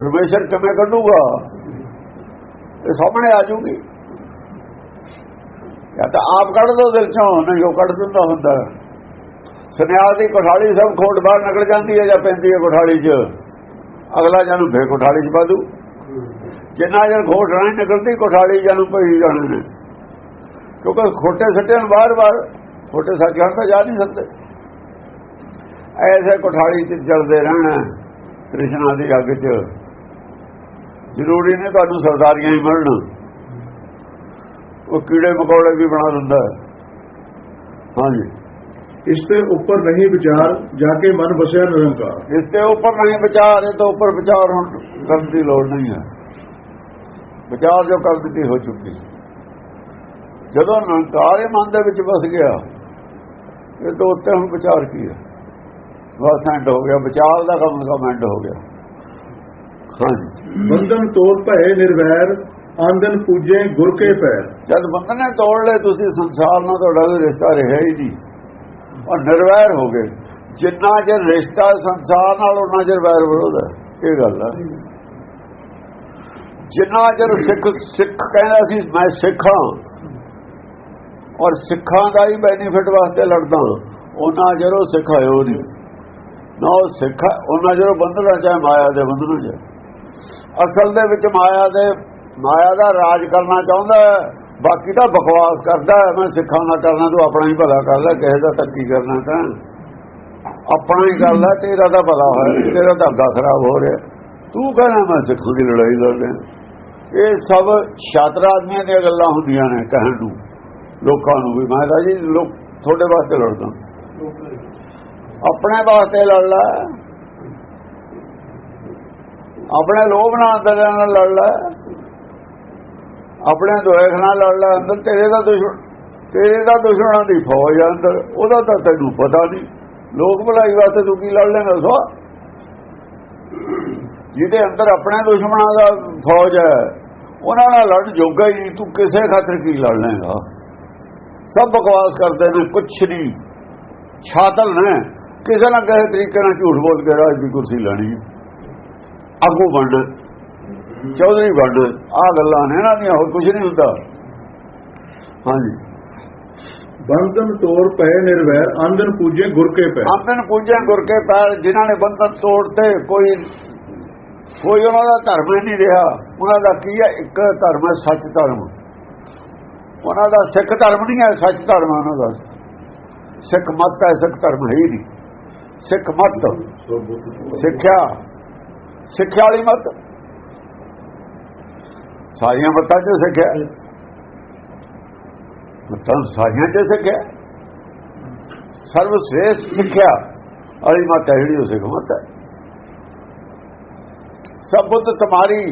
ਪਰਮੇਸ਼ਰ ਕਿਵੇਂ ਕੱਢੂਗਾ? ਇਹ ਸਾਹਮਣੇ ਆ ਜੂਗੀ। ਜਾਂ ਤਾਂ ਆਪ ਕੱਢ ਦੋ ਦਿਲ ਚੋਂ, ਨਹੀਂ ਉਹ ਕੱਢ ਦਿੰਦਾ ਹੁੰਦਾ। ਸੁਨਿਆਸ ਦੀ ਕੋਠਾਲੀ ਸਭ ਖੋਟ ਬਾਹਰ ਨਿਕਲ ਜਾਂਦੀ ਹੈ ਜਾਂ ਪੈਂਦੀ ਹੈ ਕੋਠਾਲੀ 'ਚ? ਅਗਲਾ ਜਾਨੂੰ ਫੇਰ ਕੋਠਾਲੀ 'ਚ ਪਾਦੂ ਜਿੰਨਾ ਜਰ ਖੋਟ ਨਹੀਂ ਨਿਕਲਦੀ, ਕੋਠਾਲੀ ਜਾਨੂੰ ਪਈ ਜਾਣੇ ਨੇ। ਕਿਉਂਕਿ ਖੋਟੇ ਸੱਟੇ ਨੂੰ ਬਾਰ-ਬਾਰ ਖੋਟੇ ਸੱਚਾਂ ਤਾਂ ਜਾ ਨਹੀਂ ਸਕਦੇ। ਐਸੇ ਕੋਠਾਲੀ 'ਚ ਜਲਦੇ ਰਹਿਣਾ ਕ੍ਰਿਸ਼ਨਾ ਦੀ ਅੱਗ 'ਚ। ਜ਼ਰੂਰੀ ਨਹੀਂ ਤੁਹਾਨੂੰ ਸਰਦਾਰੀਆਂ ਹੀ ਮਿਲਣ। ਉਹ ਕੀੜੇ ਮਕੌੜੇ ਵੀ ਬਣਾ ਦਿੰਦਾ ਹਾਂਜੀ। ਇਸ ਤੇ ਉੱਪਰ ਨਹੀਂ ਵਿਚਾਰ ਜਾ ਕੇ ਮਨ ਵਸਿਆ ਨਿਰੰਕਾਰ। ਇਸ ਤੇ ਉੱਪਰ ਨਹੀਂ ਵਿਚਾਰ ਇਹ ਤੋਂ ਉੱਪਰ ਵਿਚਾਰ ਹੁਣ ਕਰਨ ਦੀ ਲੋੜ ਨਹੀਂ ਹੈ। ਵਿਚਾਰ ਜੋ ਕਰ ਦਿੱਤੀ ਹੋ ਚੁੱਕੀ। ਜਦੋਂ ਨਿਰੰਕਾਰ ਇਹ ਮਨ ਦੇ ਵਿੱਚ ਵਸ ਗਿਆ ਇਹ ਤੋਂ ਉੱਤੇ ਹੁਣ ਵਿਚਾਰ ਕੀ ਹੈ? ਬਸ ਐਂਡ ਹੋ ਗਿਆ। ਵਿਚਾਰ ਦਾ ਕੰਮ ਐਂਡ ਹੋ ਗਿਆ। ਬੰਧਨ ਤੋੜ ਭਏ ਨਿਰਵੈਰ ਆਂਦਨ ਪੂਜੇ ਗੁਰ ਕੇ ਪੈਰ। ਜਦ ਬੰਧਨ ਤੋੜ ਲਏ ਤੁਸੀਂ ਸੰਸਾਰ ਨਾਲ ਤੁਹਾਡਾ ਕੋਈ ਰਿਸ਼ਤਾ ਰਿਹਾ ਹੀ ਨਹੀਂ। ਔਰ ਨਿਰਵੈਰ ਹੋ ਗਏ। ਜਿੰਨਾ ਚਿਰ ਰਿਸ਼ਤਾ ਸੰਸਾਰ ਨਾਲ ਉਹਨਾਂ ਚਿਰ ਵੈਰ ਵਿਰੋਧ ਹੈ। ਇਹ ਗੱਲ ਹੈ। ਜਿੰਨਾ ਚਿਰ ਸਿੱਖ ਸਿੱਖ ਕਹਿੰਦਾ ਸੀ ਮੈਂ ਸਿੱਖਾਂ ਔਰ ਸਿੱਖਾਂ ਦਾ ਹੀ ਬੈਨੀਫਿਟ ਵਾਸਤੇ ਲੜਦਾ ਉਹਨਾਂ ਚਿਰ ਉਹ ਸਿੱਖ ਆਇਓ ਨਹੀਂ। ਨਾ ਉਹ ਸਿੱਖ ਉਹਨਾਂ ਚਿਰ ਬੰਧਨਾਂ ਚਾਹੇ ਮਾਇਆ ਦੇ ਬੰਧਨਾਂ ਚ ਅਸਲ ਦੇ ਵਿੱਚ ਮਾਇਆ ਦੇ, ਮਾਇਆ ਦਾ ਰਾਜ ਕਰਨਾ ਚਾਹੁੰਦਾ ਹੈ, ਬਾਕੀ ਤਾਂ ਬਕਵਾਸ ਕਰਦਾ ਹੈ। ਮੈਂ ਸਿੱਖਾਂ ਦਾ ਕਰਨਾ, ਤੂੰ ਆਪਣਾ ਹੀ ਭਲਾ ਕਰ ਲੈ, ਕਿਸੇ ਦਾ ਤਾਂ ਕੀ ਕਰਨਾ ਤਾਂ। ਆਪਣਾ ਹੀ ਕਰ ਲੈ, ਤੇਰਾ ਤਾਂ ਭਲਾ ਹੋਇਆ, ਤੇਰਾ ਤਾਂ ਖਰਾਬ ਹੋ ਰਿਹਾ। ਤੂੰ ਕਹਿੰਦਾ ਮੈਂ ਸਿੱਖਾਂ ਦੀ ਲੜਾਈ ਲੜ ਰਿਹਾ। ਇਹ ਸਭ ਛਾਤਰ ਆਦਮੀਆਂ ਦੀਆਂ ਗੱਲਾਂ ਹੁੰਦੀਆਂ ਨੇ, ਕਹਿਣ ਨੂੰ। ਲੋਕਾਂ ਨੂੰ ਵੀ। ਮੈਂ ਤਾਂ ਜੀ, ਲੋਕ ਤੁਹਾਡੇ ਵਾਸਤੇ ਲੜਦਾ। ਆਪਣੇ ਵਾਸਤੇ ਲੜ ਲੈ। ਆਪਣੇ ਲੋਭ ਨਾਲ ਅੰਦਰ ਨਾਲ ਲੜ ਲੈ। ਆਪਣੇ ਦੋਖ ਨਾਲ ਲੜ ਲੈ। ਅੰਦਰ ਤੇਰੇ ਦਾ ਦੁਸ਼ਮਣ ਤੇਰੇ ਦਾ ਦੁਸ਼ਮਣਾਂ ਦੀ ਫੌਜ ਆ ਅੰਦਰ। ਉਹਦਾ ਤਾਂ ਤੈਨੂੰ ਪਤਾ ਨਹੀਂ। ਲੋਕ ਭਲਾਈ ਵਾਸਤੇ ਤੂੰ ਕੀ ਲੜ ਲੈਂਗਾ ਸੋ ਜਿਹਦੇ ਅੰਦਰ ਆਪਣੇ ਦੁਸ਼ਮਣਾਂ ਦਾ ਫੌਜ ਹੈ, ਉਹਨਾਂ ਨਾਲ ਲੜ ਜੋਗਾ ਹੀ ਤੂੰ ਕਿਸੇ ਖਾਤਰ ਕੀ ਲੜ ਲੈਂਗਾ ਸਭ ਬਕਵਾਸ ਕਰਦੇ ਨੇ, ਕੁਛ ਨਹੀਂ। ਛਾਤਲ ਨੇ। ਕਿਸੇ ਨਾ ਕਿਸੇ ਤਰੀਕੇ ਨਾਲ ਝੂਠ ਬੋਲ ਕੇ ਰਾਜ ਦੀ ਕੁਰਸੀ ਲੈਣੀ। ਆਗੂ ਬਣਨਾ ਚੌਧਰੀ ਬਣਨਾ ਆ ਗੱਲਾਂ ਨੇ ਇਹਨਾਂ ਦੀਆਂ ਹੋਰ ਕੁਝ ਨਹੀਂ ਹੁੰਦਾ। ਹਾਂਜੀ। ਬੰਧਨ ਤੋੜ ਭਏ ਨਿਰਵੈਰ ਆਂਦਨ ਪੂਜੇ ਗੁਰ ਕੇ ਪੈਰ ਆਮਨ ਪੂਜਿਆ ਗੁਰ ਕੇ ਪੈਰ ਜਿਨ੍ਹਾਂ ਨੇ ਬੰਧਨ ਤੋੜਤੇ ਕੋਈ ਕੋਈ ਉਹਨਾਂ ਦਾ ਧਰਮ ਹੀ ਨਹੀਂ ਰਿਹਾ। ਉਹਨਾਂ ਦਾ ਕੀ ਹੈ? ਇੱਕ ਧਰਮ ਹੈ ਸੱਚ ਧਰਮ। ਉਹਨਾਂ ਦਾ ਸਿੱਖ ਧਰਮ ਨਹੀਂ ਹੈ ਸੱਚ ਧਰਮ ਉਹਨਾਂ ਦਾ। ਸਿੱਖ ਮਤ ਹੈ ਸਿੱਖ ਧਰਮ ਹੈ ਹੀ ਨਹੀਂ। ਸਿੱਖ ਮਤ। ਸਿੱਖਿਆ। ਸਿੱਖਿਆ ਵਾਲੀ ਮਤ। ਸਾਰੀਆਂ ਮਤਾਂ 'ਚ ਸਿੱਖਿਆ। ਮਤਾਂ ਸਾਰੀਆਂ 'ਚ ਸਿੱਖਿਆ। ਸਰਵ ਸ੍ਰੇਸ਼ਟ ਸਿੱਖਿਆ ਵਾਲੀ ਮਤ ਹੈ ਜਿਹੜੀ ਉਹ ਸਿੱਖ ਮਤ ਹੈ। ਸਭ ਬੁੱਧ ਤੁਮਾਰੀ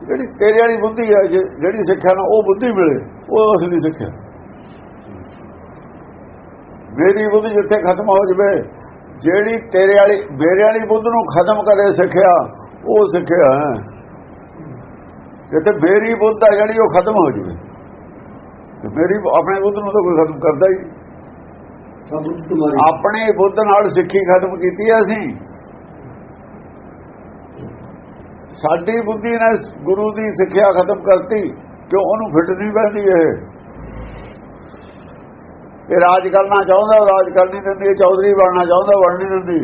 ਜਿਹੜੀ ਤੇਰੇ ਵਾਲੀ ਬੁੱਧੀ ਹੈ ਜਿਹੜੀ ਸਿੱਖਿਆ ਨਾ ਉਹ ਬੁੱਧੀ ਮਿਲੇ, ਉਹ ਅਸਲੀ ਸਿੱਖਿਆ। ਮੇਰੀ ਬੁੱਧੀ ਜਿੱਥੇ ਖਤਮ ਹੋ ਜਵੇ ਜਿਹੜੀ ਤੇਰੇ ਵਾਲੀ ਮੇਰੇ ਵਾਲੀ ਬੁੱਧ ਨੂੰ ਖਤਮ ਕਰੇ ਸਿੱਖਿਆ ਉਹ ਸਿੱਖਿਆ ਹੈ। ਜਿੱਥੇ ਮੇਰੀ ਬੁੱਧ ਹੈ ਜਿਹੜੀ ਉਹ ਖਤਮ ਹੋ ਜਵੇ। ਤੇ ਮੇਰੀ ਆਪਣੇ ਬੁੱਧ ਨੂੰ ਤਾਂ ਕੋਈ ਖਤਮ ਕਰਦਾ ਹੀ। ਆਪਣੇ ਬੁੱਧ ਨਾਲ ਸਿੱਖੀ ਖਤਮ ਕੀਤੀ ਹੈ ਅਸੀਂ। ਸਾਡੀ ਬੁੱਧੀ ਨੇ ਗੁਰੂ ਦੀ ਸਿੱਖਿਆ ਖਤਮ ਕਰਤੀ ਕਿਉਂ ਉਹਨੂੰ ਫਿੱਟ ਨਹੀਂ ਬੈਠੀ ਇਹ? ਇਹ ਰਾਜ ਕਰਨਾ ਚਾਹੁੰਦਾ ਉਹ ਰਾਜ ਕਰ ਨਹੀਂ ਦਿੰਦੀ ਚੌਧਰੀ ਬਣਨਾ ਚਾਹੁੰਦਾ ਬਣ ਨਹੀਂ ਦਿੰਦੀ।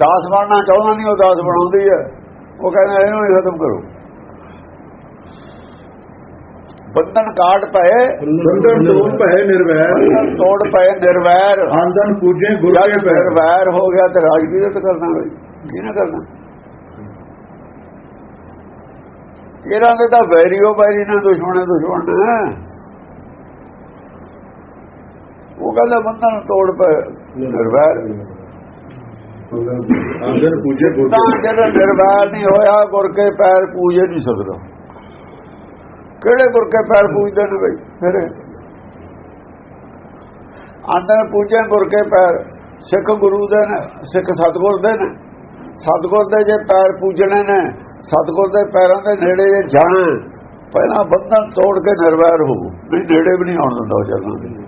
ਦਾਸ ਬਣਨਾ ਚਾਹੁੰਦਾ ਨਹੀਂ ਉਹ ਦਾਸ ਬਣਾਉਂਦੀ ਹੈ। ਉਹ ਕਹਿੰਦਾ ਇਹਨੂੰ ਹੀ ਖਤਮ ਕਰੋ। ਬੰਧਨ ਕਾਟ ਪਏ ਬੰਧਨ ਤੋੜ ਭਏ ਨਿਰਵੈਰ। ਤੋੜ ਪਏ ਨਿਰਵੈਰ। ਆਂਦਨ ਪੂਜੇ ਗੁਰ ਕੇ ਪੈਰ ਨਿਰਵੈਰ ਹੋ ਗਿਆ ਤੇ ਰਾਜ ਕੀ ਤੇ ਕਰਨਾ ਬਈ। ਕੀ ਨਾ ਕਰਨਾ? ਇਹਨਾਂ ਦੇ ਤਾਂ ਵੈਰੀਓ ਵੈਰੀ ਨਾਲ ਦੁਸ਼ਮਣ ਦੁਸ਼ਮਣ ਉਹ ਕਹਿੰਦਾ ਬੰਧਨ ਤੋੜ ਪਏ। ਨਿਰਵੈਰ ਆਂਦਨ ਪੂਜੇ ਗੁਰ ਤਾਂ ਜਿਹੜਾ ਨਿਰਵੈਰ ਨਹੀਂ ਹੋਇਆ ਗੁਰ ਕੇ ਪੈਰ ਪੂਜੇ ਨਹੀਂ ਸਕਦਾ। ਕਿਹੜੇ ਗੁਰ ਕੇ ਪੈਰ ਪੂਜਦੇ ਨੇ ਬਈ? ਫਿਰ ਆਂਦਰ ਪੂਜੇ ਗੁਰ ਕੇ ਪੈਰ। ਸਿੱਖ ਗੁਰੂ ਦੇ ਨੇ ਸਿੱਖ ਸਤਗੁਰ ਦੇ ਨੇ। ਸਤਗੁਰ ਦੇ ਜੇ ਪੈਰ ਪੂਜਣੇ ਨੇ ਸਤਗੁਰ ਦੇ ਪੈਰਾਂ ਦੇ ਨੇੜੇ ਜੇ ਜਾਣਾ ਪਹਿਲਾਂ ਬੰਧਨ ਤੋੜ ਕੇ ਨਿਰਵੈਰ ਹੋ ਨਹੀਂ ਨੇੜੇ ਵੀ ਨਹੀਂ ਆਉਣ ਦਿੰਦਾ ਉਹ ਚੱਲਣ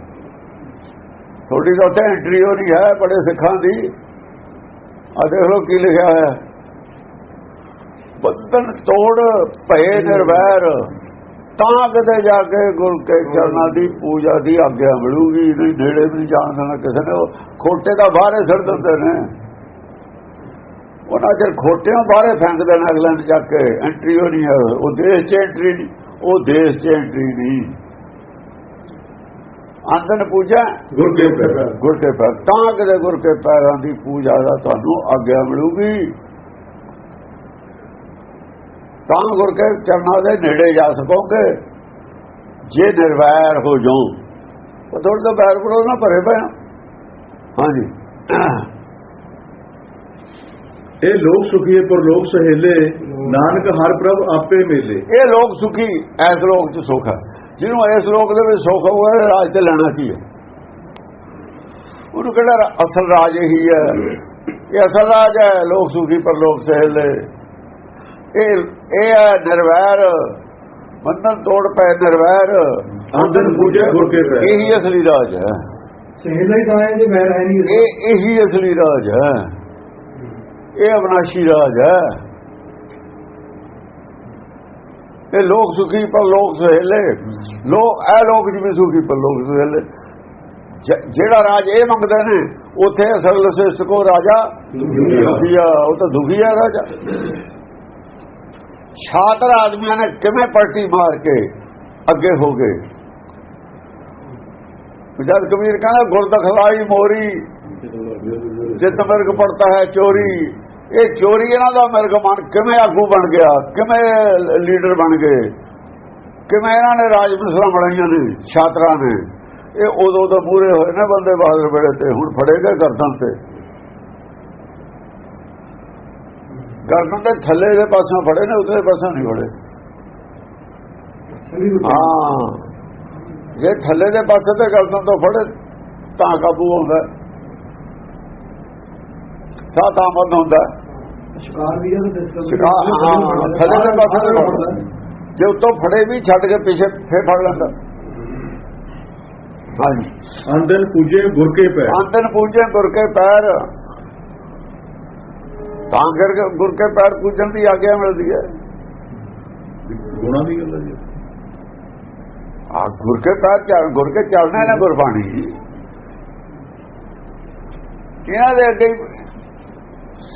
ਥੋੜੀ ਤਾਂ ਉੱਥੇ ਐਂਟਰੀ ਹੋ ਰਹੀ ਹੈ ਬੜੇ ਸਿੱਖਾਂ ਦੀ। ਆ ਦੇਖ ਲਓ ਕੀ ਲਿਖਿਆ ਹੋਇਆ ਬੰਧਨ ਤੋੜ ਭਏ ਨਿਰਵੈਰ, ਤਾਂ ਕਿਤੇ ਜਾ ਕੇ ਗੁਰ ਕੇ ਚਰਨਾਂ ਦੀ ਪੂਜਾ ਦੀ ਆਗਿਆ ਮਿਲੂਗੀ। ਨਹੀਂ, ਨੇੜੇ ਵੀ ਨਹੀਂ ਜਾਣ ਦੇਣਾ ਕਿਸੇ ਨੇ। ਉਹ ਖੋਟੇ ਦਾ ਬਾਹਰੇ ਛੱਡ ਦਿੰਦੇ ਨੇ। ਉਹਨਾਂ ਚਿਰ ਖੋਟਿਆਂ ਬਾਹਰੇ ਫੈਂਕ ਦੇਣਾ ਅਗਲੇ ਨੇ ਜਾ ਕੇ। ਐਂਟਰੀ ਹੋਣੀ ਹੈ। ਉਹ ਦੇਸ਼ 'ਚ ਐਂਟਰੀ ਨਹੀਂ। ਉਹ ਦੇਸ਼ 'ਚ ਐਂਟਰੀ ਨਹੀਂ। ਅੰਦਨ ਪੂਜਾ ਗੁਰ ਕੇ ਪੈਰ ਗੁਰ ਕੇ ਪੈਰ ਤਾਂ ਕਿਤੇ ਗੁਰ ਕੇ ਪੈਰਾਂ ਦੀ ਪੂਜਾ ਦਾ ਤੁਹਾਨੂੰ ਆਗਿਆ ਮਿਲੂਗੀ। ਤਾਂ ਗੁਰ ਕੇ ਚਰਨਾਂ ਦੇ ਨੇੜੇ ਜਾ ਸਕੋਗੇ। ਜੇ ਨਿਰਵੈਰ ਹੋ ਜਾਓ ਉਹ ਥੋੜਾ ਤਾਂ ਬੈਰ ਕੋਲ ਨਾ ਭਰੇ ਪਏ ਆ। ਹਾਂਜੀ। ਇਹ ਲੋਕ ਸੁਖੀਏ ਪਰ ਲੋਕ ਸਹੇਲੇ। ਨਾਨਕ ਹਰ ਪ੍ਰਭ ਆਪੇ ਮੇਲੇ। ਇਹ ਲੋਕ ਸੁਖੀ ਐਸ ਲੋਕ ਚ ਸੁਖ ਹੈ। ਜਿਹਨੂੰ ਇਸ ਲੋਕ ਦੇ ਵਿੱਚ ਸੁਖ ਇਹ ਰਾਜ ਤੇ ਲੈਣਾ ਕੀ ਹੈ? ਉਹਨੂੰ ਕਿਹੜਾ ਅਸਲ ਰਾਜ ਇਹੀ ਹੈ? ਇਹ ਅਸਲ ਰਾਜ ਹੈ ਲੋਕ ਸੁਖੀ ਪਰ ਲੋਕ ਸਹਿਲੇ ਇਹ ਇਹ ਹੈ ਨਿਰਵੈਰ। ਬੰਧਨ ਤੋੜ ਪਏ ਨਿਰਵੈਰ। ਅੰਦਨ ਪੂਜੇ ਗੁਰ ਕੇ ਪੈਰ ਇਹੀ ਅਸਲੀ ਰਾਜ ਹੈ। ਸਹਿਲਾ ਹੀ ਤਾਂ ਹੈ ਜੇ ਵੈਰ ਹੈ ਨਹੀਂ ਇਹ ਇਹੀ ਅਸਲੀ ਰਾਜ ਹੈ। ਇਹ ਅਵਨਾਸ਼ੀ ਰਾਜ ਹੈ। ਇਹ ਲੋਕ ਸੁਖੀ ਪਰ ਲੋਕ ਸੁਹੇਲੇ। ਲੋਕ, ਇਹ ਲੋਕ ਜਿਵੇਂ ਸੁਖੀ ਪਰ ਲੋਕ ਸੁਹੇਲੇ। ਜਿਹੜਾ ਰਾਜ ਇਹ ਮੰਗਦੇ ਨੇ, ਉਥੇ ਅਸਲ ਸਿਸਟ ਕੋ ਰਾਜਾ ਦੁਖੀਆ ਉਹ ਤਾਂ ਦੁਖੀ ਹੈ ਰਾਜਾ। ਛਾਤਰ ਆਦਮੀਆਂ ਨੇ ਕਿਵੇਂ ਪਲਟੀ ਮਾਰ ਕੇ ਅੱਗੇ ਹੋ ਗਏ? ਜਦ ਕਬੀਰ ਕਹਿੰਦਾ, ਗੁਰਦਖਲਾਈ ਮੋਰੀ, ਜਿੱਤ ਮਿਰਗ ਪੜਤਾ ਹੈ ਚੋਰੀ। ਇਹ ਚੋਰੀ ਇਹਨਾਂ ਦਾ ਮਿਰਗ ਮਨ ਕਿਵੇਂ ਆਗੂ ਬਣ ਗਿਆ? ਕਿਵੇਂ ਲੀਡਰ ਬਣ ਗਏ? ਕਿਵੇਂ ਇਹਨਾਂ ਨੇ ਰਾਜ ਮਿਸਲਾਂ ਬਣਾਈਆਂ ਨੇ ਛਾਤਰਾਂ ਨੇ? ਇਹ ਉਦੋਂ ਤੋਂ ਪੂਰੇ ਹੋਏ ਨੇ ਬੰਦੇ ਬਹਾਦਰ ਵੇਲੇ ਤੇ ਹੁਣ ਫੜੇ ਗਏ ਗਰਦਨ ਤੇ। ਗਰਦਨ ਦੇ ਥੱਲੇ ਦੇ ਪਾਸੋਂ ਫੜੇ ਨੇ ਉਤਲੇ ਪਾਸੋਂ ਨਹੀਂ ਫੜੇ। ਹਾਂ। ਜੇ ਥੱਲੇ ਦੇ ਪਾਸੇ ਤੇ ਗਰਦਨ ਤੋਂ ਫੜੇ ਤਾਂ ਕਾਬੂ ਹੁੰਦਾ ਸਾਤ ਆਮਦ ਹੁੰਦਾ। ਸ਼ਿਕਾਰ ਵੀ ਜਦੋਂ ਡਿਸਕਸ ਸ਼ਿਕਾਰ ਹਾਂ ਥੱਲੇ ਦੇ ਪਾਸੇ ਤੇ ਫੜਦਾ ਜੇ ਉਤੋਂ ਫੜੇ ਵੀ ਛੱਡ ਕੇ ਪਿੱਛੇ ਫੇਰ ਫੜ ਲੈਂਦਾ ਹਾਂਜੀ ਅੰਦਨ ਪੂਜੇ ਗੁਰ ਕੇ ਪੈਰ ਅੰਤਨ ਪੂਜੇ ਗੁਰ ਕੇ ਪੈਰ ਤਾਂ ਕਰਕੇ ਗੁਰ ਕੇ ਪੈਰ ਪੂਜਣ ਦੀ ਆਗਿਆ ਮਿਲਦੀ ਹੈ ਗੁਣਾ ਦੀ ਗੱਲ ਹੈ ਜੀ ਆ ਗੁਰ ਕੇ ਪੈਰ ਚੱਲ ਗੁਰ ਕੇ ਚੱਲਣਾ ਨਾ ਗੁਰਬਾਣੀ ਇਹਨਾਂ ਦੇ ਅੱਗੇ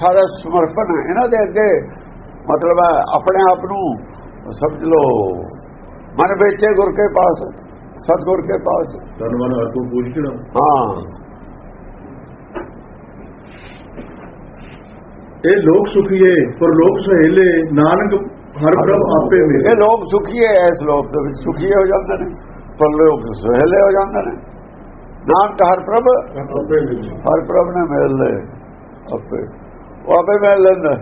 ਸਾਰਾ ਸਮਰਪਣ ਹੈ। ਇਹਨਾਂ ਦੇ ਅੱਗੇ ਮਤਲਬ ਹੈ ਆਪਣੇ ਆਪ ਨੂੰ ਸਮਝ ਲਓ। ਮਨ ਵੇਚੇ ਗੁਰ ਕੇ ਪਾਸ ਸਤਗੁਰ ਕੇ ਪਾਸ। ਤਨ ਮਨ ਹੱਥੋਂ ਪੂਜ ਚੜਾ ਹਾਂ। ਇਹ ਲੋਕ ਸੁਖੀਏ ਪਰ ਲੋਕ ਸਹੇਲੇ ਨਾਨਕ ਹਰ ਪ੍ਰਭ ਆਪੇ ਮੇਲੇ। ਇਹ ਲੋਕ ਸੁਖੀਏ ਇਸ ਲੋਕ ਦੇ ਵਿੱਚ ਸੁਖੀਏ ਹੋ ਜਾਂਦੇ ਨੇ ਪਰ ਲੋਕ ਸਹਿਲੇ ਹੋ ਜਾਂਦੇ ਨੇ। ਨਾਨਕ ਹਰ ਪ੍ਰਭ ਆਪੇ ਮੇਲੇ। ਹਰ ਪ੍ਰਭ ਨੇ ਮਿਲ ਲੈ ਆਪੇ। ਉਹ ਆਪੇ ਮਿਲ ਲੈਂਦਾ